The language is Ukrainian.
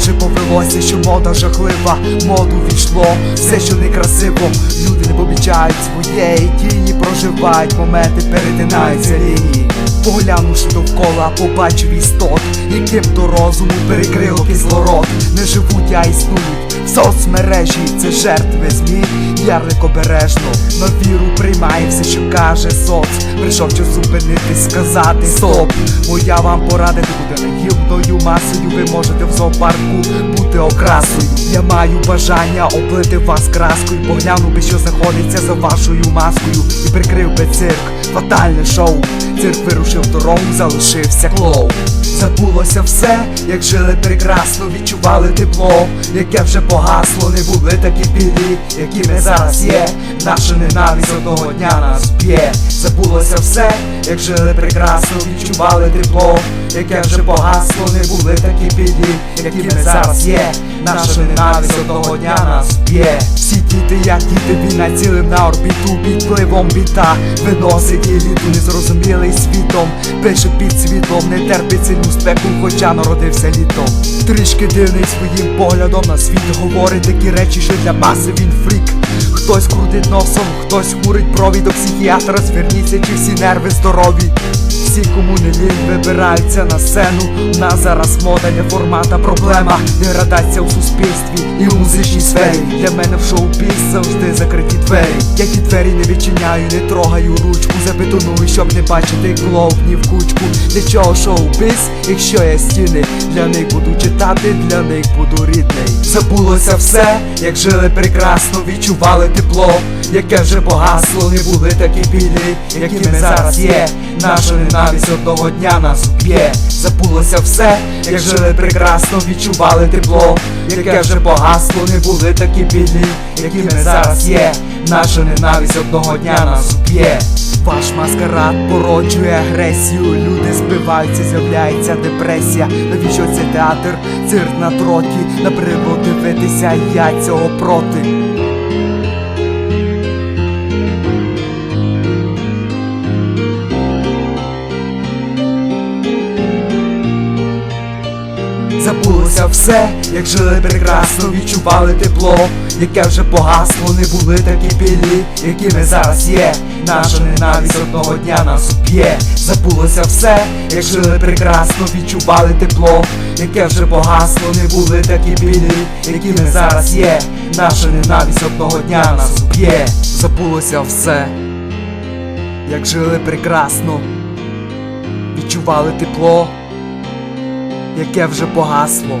вже повелося, що мода жахлива, моду війшло, все, що некрасиво. Люди не помічають своєї тіні, проживають моменти, перетинаються лінії. Поглянувши довкола, побачив істот, яким до розуму перекрило кислород. Не живуть, а існують соцмережі, це жертви змі, ярлик обережно на віру приймає все, що каже соц. Прийшов час зупинитись, сказати стоп. Моя вам порадити буде наївною масою. Ви можете в зоопарку бути окрасою. Я маю бажання облити вас краскою, поглянув би, що знаходиться за вашою маскою, і прикрив би цирк, фатальне шоу. Цирк вирушив в дорогу, залишився клоу. Забулося все, як жили прекрасно, відчували тепло, яке вже погасло, не були такі білі, які ми зараз є. Наша ненависть одного дня нас б'є. Забулося все, як жили прекрасно, відчували тепло, яке вже погасло, не були такі білі, які ми зараз є. Наша ненависть одного дня нас б'є. Всі діти, як діти, війна цілим на орбіту під впливом біта Виносить еліту незрозумілий світом Пише під світлом, не терпить сильну спеку, хоча народився літом Трішки дивний своїм поглядом на світ Говорить такі речі, що для маси він фрік Хтось крутить носом, хтось хмурить брові до психіатра, зверніться, чи всі нерви здорові. Всі, кому не лінь, вибираються на сцену. У нас зараз мода не формата проблема. Деградація у суспільстві і у музичній сфері. Для мене в шоу-біз завжди закриті двері. Я ті двері не відчиняю, не трогаю ручку, забетоную, щоб не бачити клоунів в кучку. Для чого шоу-біз, якщо є стіни? Для них буду читати, для них буду рідний. Забулося все, як жили прекрасно, відчували тепло, яке вже погасло, не були такі білі, які ми зараз є. Наша ненависть одного дня нас уб'є. Забулося все, як жили прекрасно, відчували тепло, яке вже погасло, не були такі білі, які ми зараз є. Наша ненависть одного дня нас уб'є. Ваш маскарад породжує агресію. Люди збиваються, з'являється депресія. Навіщо це театр? Цирк на троті, на природу дивитися, я цього проти. Забулося все, як жили прекрасно, відчували тепло, яке вже погасло, не були такі білі, які ми зараз є. Наша ненависть одного дня нас уб'є. Забулося все, як жили прекрасно, відчували тепло, яке вже погасло, не були такі білі, які ми зараз є. Наша ненависть одного дня нас уб'є. Забулося все, як жили прекрасно, відчували тепло яке вже погасло,